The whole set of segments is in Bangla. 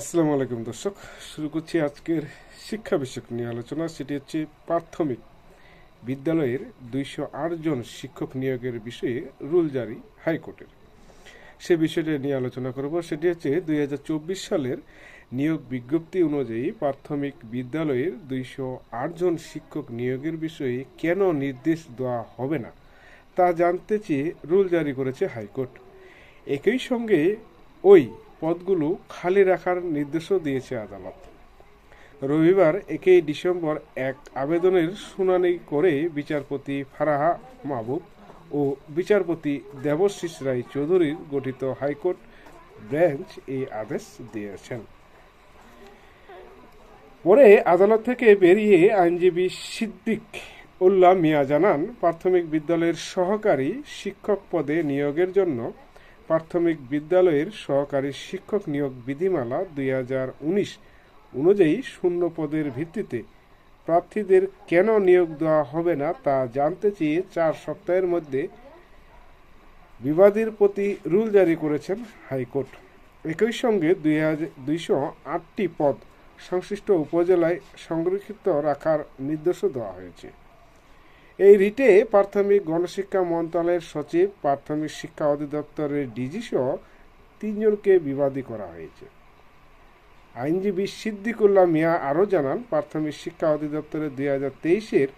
আসসালামু আলাইকুম দর্শক, শুরু করছি আজকের শিক্ষা বিষয়ক নিয়ে আলোচনা। সেটি হচ্ছে প্রাথমিক বিদ্যালয়ের দুইশো জন শিক্ষক নিয়োগের বিষয়ে রুল জারি হাইকোর্টের। সে বিষয়টা নিয়ে আলোচনা করব। সেটি হচ্ছে দুই হাজার চব্বিশ সালের নিয়োগ বিজ্ঞপ্তি অনুযায়ী প্রাথমিক বিদ্যালয়ের দুইশো জন শিক্ষক নিয়োগের বিষয়ে কেন নির্দেশ দেওয়া হবে না, তা জানতে চেয়ে রুল জারি করেছে হাইকোর্ট। একই সঙ্গে ওই পদগুলো খালি রাখার নির্দেশও দিয়েছে আদালত। রবিবার একই ডিসেম্বর এক আবেদনের শুনানি করে বিচারপতি ফারাহা মাহবুব ও বিচারপতি দেবশিস রায় চৌধুরীর গঠিত হাইকোর্ট বেঞ্চ এই আদেশ দিয়েছেন। পরে আদালত থেকে বেরিয়ে আইনজীবী সিদ্দিক উল্লাহ মিয়া জানান, প্রাথমিক বিদ্যালয়ের সহকারী শিক্ষক পদে নিয়োগের জন্য প্রাথমিক বিদ্যালয়ের সহকারী শিক্ষক নিয়োগ বিধিমালা দুই হাজার উনিশ অনুযায়ী শূন্য পদের ভিত্তিতে প্রার্থীদের কেন নিয়োগ দেওয়া হবে না তা জানতে চেয়ে চার সপ্তাহের মধ্যে বিবাদীর প্রতি রুল জারি করেছেন হাইকোর্ট। একই সঙ্গে দুই হাজার দুইশো আটটি পদ সংশ্লিষ্ট উপজেলায় সংরক্ষিত রাখার নির্দেশও দেওয়া হয়েছে। এই রিটে প্রাথমিক গণশিক্ষা মন্ত্রণালয়ের সচিব, প্রাথমিক শিক্ষা অধিদপ্তরের ডিজি সহ তিনজনকে বিবাদী করা হয়েছে। আইনজীবী সিদ্দিকুল্লাহ মিয়া আরও জানান, প্রাথমিক শিক্ষা অধিদপ্তরের দুই হাজার তেইশের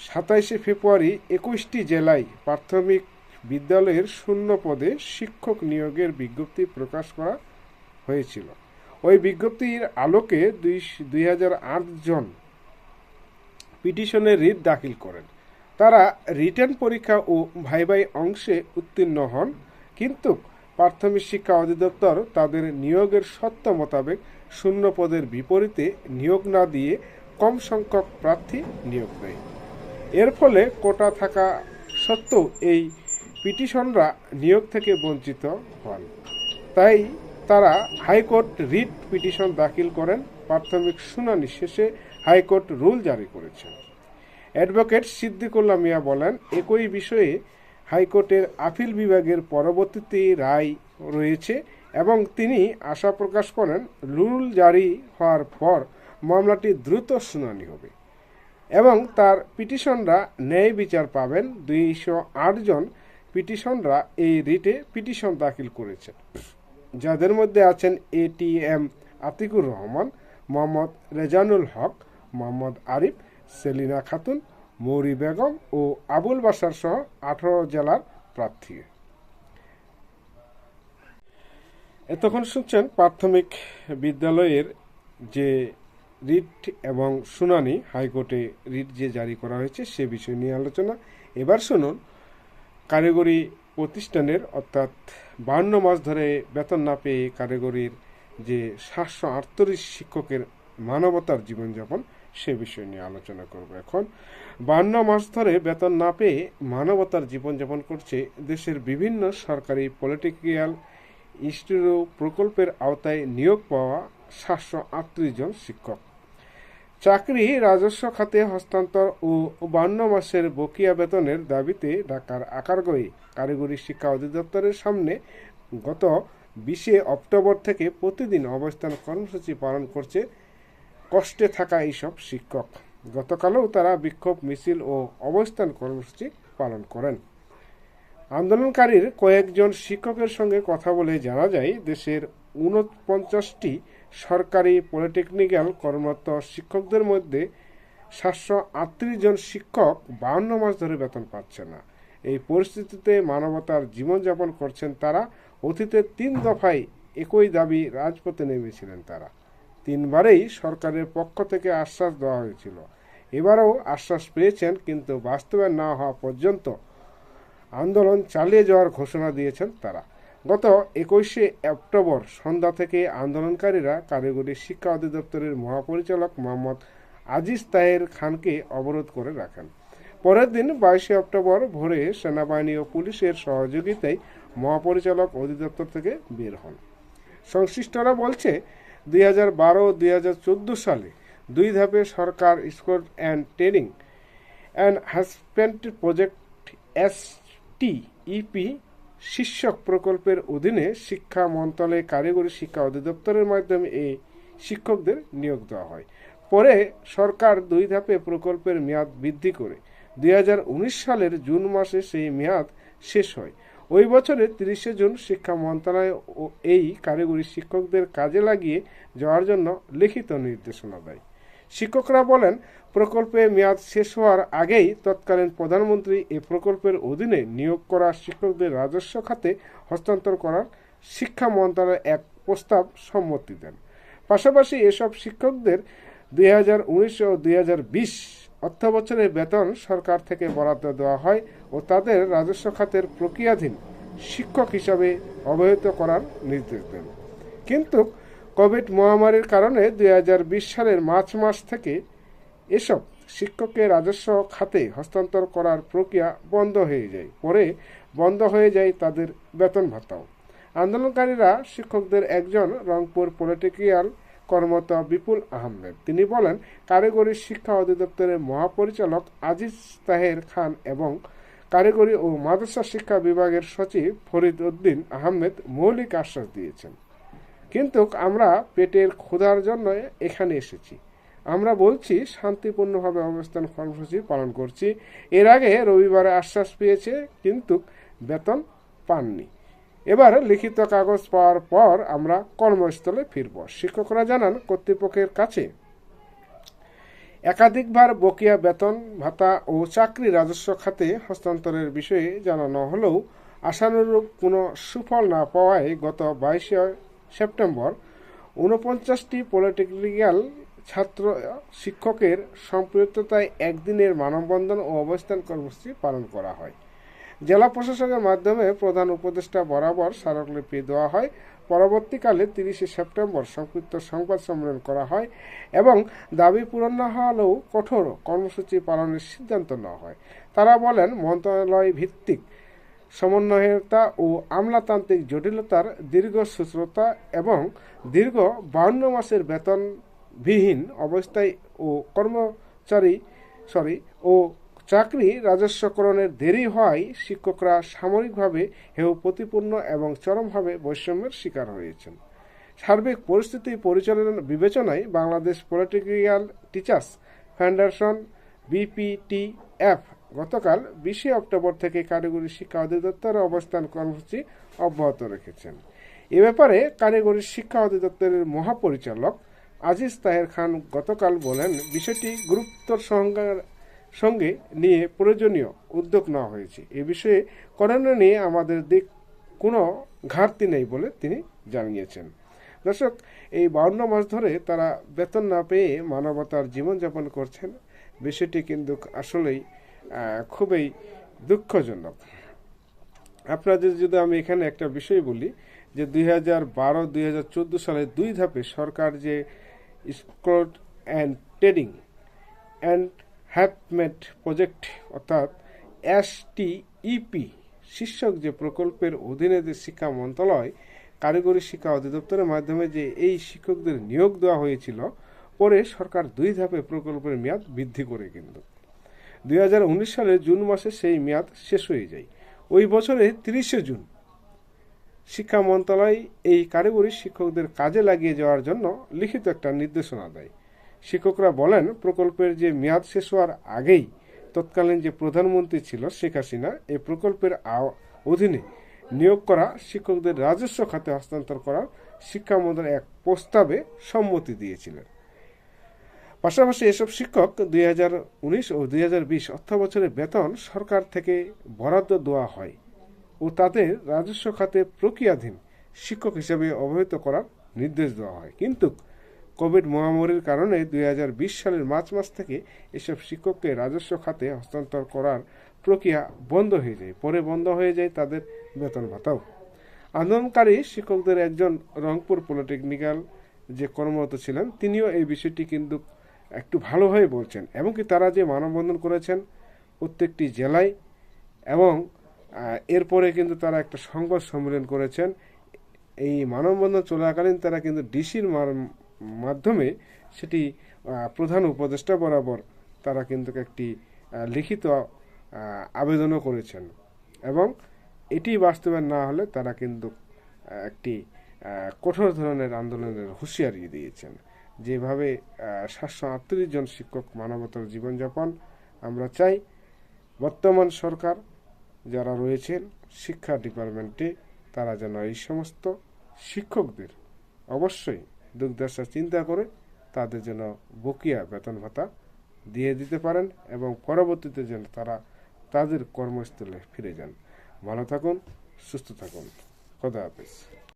সাতাইশে ফেব্রুয়ারি একুশটি জেলায় প্রাথমিক বিদ্যালয়ের শূন্য পদে শিক্ষক নিয়োগের বিজ্ঞপ্তি প্রকাশ করা হয়েছিল। ওই বিজ্ঞপ্তির আলোকে দুই দুই জন পিটিশনে রিট দাখিল করেন। তারা রিটার্ন পরীক্ষা ও ভাইভাই অংশে উত্তীর্ণ হন, কিন্তু প্রাথমিক শিক্ষা অধিদপ্তর তাদের নিয়োগের সত্য মোতাবেক শূন্য পদের বিপরীতে নিয়োগ না দিয়ে কম সংখ্যক প্রার্থী নিয়োগ দেয়। এর ফলে কোটা থাকা সত্ত্বেও এই পিটিশনরা নিয়োগ থেকে বঞ্চিত হন। তাই তারা হাইকোর্ট রিট পিটিশন দাখিল করেন। প্রাথমিক শুনানি শেষে হাইকোর্ট রুল জারি করেছেন। অ্যাডভোকেট সিদ্দিকুল্লাহ মিয়া বলেন, একই বিষয়ে হাইকোর্টের আপিল বিভাগের পরবর্তীতে রায় রয়েছে এবং তিনি আশা প্রকাশ করেন, রুল জারি হওয়ার পর মামলাটি দ্রুত শুনানি হবে এবং তার পিটিশনরা ন্যায় বিচার পাবেন। দুইশ আট জন পিটিশনরা এই রিটে পিটিশন দাখিল করেছেন। যাদের মধ্যে আছেন A T M Atiqur Rahman, Mohammad Rezanul Haque Mohammad Arif, Selina Khatun, Mouri Begum ও আবুল বাসার সহ আঠারো জেলার প্রার্থী। এতক্ষণ শুনছেন প্রাথমিক বিদ্যালয়ের যে রিট এবং শুনানি, হাইকোর্টে রিট যে জারি করা হয়েছে সে বিষয় নিয়ে আলোচনা। এবার শুনুন, কারিগরি প্রতিষ্ঠানের অর্থাৎ বান্ন মাস ধরে বেতন না পেয়ে কারিগরির যে সাতশো আটত্রিশ শিক্ষকের মানবতার জীবনযাপন সে বিষয় নিয়ে আলোচনা করব এখন। বান্ন মাস ধরে বেতন না পেয়ে মানবতার জীবনযাপন করছে দেশের বিভিন্ন সরকারি পলিটিক্যাল ইনস্টিটিউট প্রকল্পের আওতায় নিয়োগ পাওয়া সাতশো আটত্রিশ জন শিক্ষক। চাকরি, রাজস্ব খাতে হস্তান্তর ও বান্ন মাসের বকিয়া বেতনের দাবিতে ঢাকার আকারগড়ে কারিগরি শিক্ষা অধিদপ্তরের সামনে গত বিশে অক্টোবর থেকে প্রতিদিন অবস্থান কর্মসূচি পালন করছে কষ্টে থাকা এইসব শিক্ষক। গতকালও তারা বিক্ষোভ মিছিল ও অবস্থান কর্মসূচি পালন করেন। আন্দোলনকারীর কয়েকজন শিক্ষকের সঙ্গে কথা বলে জানা যায়, দেশের উনপঞ্চাশটি সরকারি পলিটেকনিক্যাল কর্মরত শিক্ষকদের মধ্যে সাতশো আটত্রিশ জন শিক্ষক বাউন্ন মাস ধরে বেতন পাচ্ছে না। এই পরিস্থিতিতে মানবতার জীবনযাপন করছেন তারা। অতীতে তিন দফায় একই দাবি রাজপথে নেমেছিলেন তারা। তিনবারেই সরকারের পক্ষ থেকে আশ্বাস দেওয়া হয়েছিল। এবারও আশ্বাস পেয়েছেন, কিন্তু বাস্তবায়ন না হওয়া পর্যন্ত আন্দোলন চালিয়ে যাওয়ার ঘোষণা দিয়েছেন তারা। গত একুশে অক্টোবর সন্ধ্যা থেকে আন্দোলনকারীরা কারিগরি শিক্ষা অধিদপ্তরের মহাপরিচালক মোহাম্মদ আজিজ তাহের খানকে অবরোধ করে রাখেন। পরের দিন বাইশে অক্টোবর ভোরে সেনাবাহিনী ও পুলিশের সহযোগিতায় মহাপরিচালক অধিদপ্তর থেকে বের হন। সংশ্লিষ্টরা বলছে দুই হাজার বারো, দুই হাজার চোদ্দ সালে দুই ধাপে সরকার school and training and husband project S T E P শীর্ষক প্রকল্পের অধীনে শিক্ষা মন্ত্রণালয় কারিগরি শিক্ষা অধিদপ্তরের মাধ্যমে এই শিক্ষকদের নিয়োগ দেওয়া হয়। পরে সরকার দুই ধাপে প্রকল্পের মেয়াদ বৃদ্ধি করে দুই হাজার উনিশ সালের জুন মাসে সেই মেয়াদ শেষ হয়। ওই বছরের তিরিশে জুন শিক্ষা মন্ত্রণালয় ও এই কারিগরি শিক্ষকদের কাজে লাগিয়ে যাওয়ার জন্য লিখিত নির্দেশনা দেয়। শিক্ষকরা বলেন, প্রকল্পে মেয়াদ শেষ হওয়ার আগেই তৎকালীন প্রধানমন্ত্রী এ প্রকল্পের অধীনে নিয়োগ করা শিক্ষকদের রাজস্ব খাতে হস্তান্তর করার শিক্ষা মন্ত্রণালয় এক প্রস্তাব সম্মতি দেন। পাশাপাশি এসব শিক্ষকদের দুই হাজার উনিশ ও দুই হাজার বিশ অর্থ বছরের বেতন সরকার থেকে বরাদ্দ দেওয়া হয় ও তাদের রাজস্ব খাতের প্রক্রিয়াধীন শিক্ষক হিসাবে অবহিত করার নির্দেশ দেন। কিন্তু কোভিড মহামারীর কারণে দু হাজার বিশ সালের মার্চ মাস থেকে এসব শিক্ষককে রাজস্ব খাতে হস্তান্তর করার প্রক্রিয়া বন্ধ হয়ে যায়। পরে বন্ধ হয়ে যায় তাদের বেতন ভাতাও। আন্দোলনকারীরা শিক্ষকদের একজন রংপুর পলিটিক্যাল কর্মরত বিপুল আহমেদ। তিনি বলেন, কারিগরি শিক্ষা অধিদপ্তরের মহাপরিচালক আজিজ তাহের খান এবং কারিগরি ও মাদ্রাসা শিক্ষা বিভাগের সচিব ফরিদ উদ্দিন আহমেদ মৌলিক আশ্বাস দিয়েছেন। কিন্তু আমরা পেটের ক্ষুধার জন্য এখানে এসেছি। আমরা বলছি, শান্তিপূর্ণভাবে অবস্থান কর্মসূচি পালন করছি। এর আগে রবিবারে আশ্বাস পেয়েছে, কিন্তু বেতন পাননি। এবার লিখিত কাগজ পাওয়ার পর আমরা কর্মস্থলে ফিরব। শিক্ষকরা জানান, কর্তৃপক্ষের কাছে একাধিকবার বকেয়া বেতন, ভাতা ও চাকরি রাজস্ব খাতে হস্তান্তরের বিষয়ে জানানো হলেও আশানুরূপ কোনো সুফল না পাওয়ায় গত বাইশে সেপ্টেম্বর ঊনপঞ্চাশটি পলিটেকনিক্যাল ছাত্র শিক্ষকের সম্পৃক্ততায় একদিনের মানববন্ধন ও অবস্থান কর্মসূচি পালন করা হয়। জেলা প্রশাসনের মাধ্যমে প্রধান উপদেষ্টা বরাবর স্মারকলিপি দেওয়া হয়। পরবর্তীকালে তিরিশে সেপ্টেম্বর সংক্ষিপ্ত সংবাদ সম্মেলন করা হয় এবং দাবি পূরণ না হলেও কঠোর কর্মসূচি পালনের সিদ্ধান্ত নেওয়া হয়। তারা বলেন, মন্ত্রণালয় ভিত্তিক সমন্বয়তা ও আমলাতান্ত্রিক জটিলতার দীর্ঘ সূত্রতা এবং দীর্ঘ বাউন্ন মাসের বেতনবিহীন অবস্থায় ও কর্মচারী সরি ও চাকরি রাজস্বকরণের দেরি হওয়ায় শিক্ষকরা সামরিকভাবে হেয় প্রতিপূর্ণ এবং চরমভাবে বৈষম্যের শিকার হয়েছেন। সার্বিক পরিস্থিতি পরিচালনা বিবেচনায় Bangladesh political teachers foundation BPTF, গতকাল বিশে অক্টোবর থেকে কারিগরি শিক্ষা অধিদপ্তরের অবস্থান কর্মসূচি অব্যাহত রেখেছেন। এ ব্যাপারে কারিগরি শিক্ষা অধিদপ্তরের মহাপরিচালক আজিজ তাহের খান গতকাল বলেন, বিষয়টি গুরুত্বর সহকার সঙ্গে নিয়ে প্রয়োজনীয় উদ্যোগ নেওয়া হয়েছে। এ বিষয়ে করণীয় নিয়ে আমাদের দিক কোনো ঘাটতি নেই বলে তিনি জানিয়েছেন। দর্শক, এই বাউন্ন মাস ধরে তারা বেতন না পেয়ে মানবতার জীবনযাপন করছেন। বিষয়টি কিন্তু আসলেই খুবই দুঃখজনক। আপনাদের যদি আমি এখানে একটা বিষয় বলি, যে দুই হাজার বারো দুই হাজার চোদ্দ সালে দুই ধাপে সরকার যে স্কোট অ্যান্ড ট্রেডিং অ্যান্ড হ্যাপমেট প্রজেক্ট, অর্থাৎ এসটিইপি শীর্ষক যে প্রকল্পের অধীনে যে শিক্ষা মন্ত্রণালয়, কারিগরি শিক্ষা অধিদপ্তরের মাধ্যমে যে এই শিক্ষকদের নিয়োগ দেওয়া হয়েছিল, পরে সরকার দুই ধাপে প্রকল্পের মেয়াদ বৃদ্ধি করে কিন্তু। দুই সালের জুন মাসে সেই মেয়াদ শেষ হয়ে যায়। ওই বছরে তিরিশে জুন, শিক্ষা মন্ত্রণালয় এই কারিগরি শিক্ষকদের কাজে লাগিয়ে যাওয়ার জন্য লিখিত একটা নির্দেশনা দেয়। শিক্ষকরা বলেন, প্রকল্পের যে মেয়াদ শেষ হওয়ার আগেই তৎকালীন যে প্রধানমন্ত্রী ছিল শেখ হাসিনা এই প্রকল্পের অধীনে নিয়োগ করা শিক্ষকদের রাজস্ব খাতে হস্তান্তর করার শিক্ষা মন্ত্রণালয় এক প্রস্তাবে সম্মতি দিয়েছিলেন। পাশাপাশি এসব শিক্ষক দুই হাজার উনিশ ও দুই হাজার বিশ অর্থ বেতন সরকার থেকে বরাদ্দ দেওয়া হয় ও তাদের রাজস্ব খাতে প্রক্রিয়াধীন শিক্ষক হিসেবে অবহিত করার নির্দেশ দেওয়া হয়। কিন্তু কোভিড মহামারীর কারণে দুই হাজার বিশ সালের মার্চ মাস থেকে এসব শিক্ষককে রাজস্ব খাতে হস্তান্তর করার প্রক্রিয়া বন্ধ হয়ে যায়। পরে বন্ধ হয়ে যায় তাদের বেতন ভাতাও। আন্দোলনকারী শিক্ষকদের একজন রংপুর পলিটেকনিক্যাল যে কর্মরত ছিলেন, তিনিও এই বিষয়টি কিন্তু একটু ভালোভাবে বলছেন এমনকি তারা যে মানববন্ধন করেছেন প্রত্যেকটি জেলায় এবং এরপরে কিন্তু তারা একটা সংবাদ সম্মেলন করেছেন। এই মানববন্ধন চলাকালীন তারা কিন্তু ডিসির মাধ্যমে সেটি প্রধান উপদেষ্টা বরাবর তারা কিন্তু একটি লিখিত আবেদনও করেছেন। এবং এটি বাস্তবায়ন না হলে তারা কিন্তু একটি কঠোর ধরনের আন্দোলনের হুঁশিয়ারি দিয়েছেন। যেভাবে সাতশো আটত্রিশ জন শিক্ষক মানবতার জীবনযাপন আমরা চাই, বর্তমান সরকার যারা রয়েছেন, শিক্ষা ডিপার্টমেন্টে তারা যেন এই সমস্ত শিক্ষকদের অবশ্যই দুর্দশা চিন্তা করে তাদের যেন বকিয়া বেতন ভাতা দিয়ে দিতে পারেন এবং পরবর্তীতে যেন তারা তাদের কর্মস্থলে ফিরে যান। ভালো থাকুন, সুস্থ থাকুন। খোদা হাফেজ।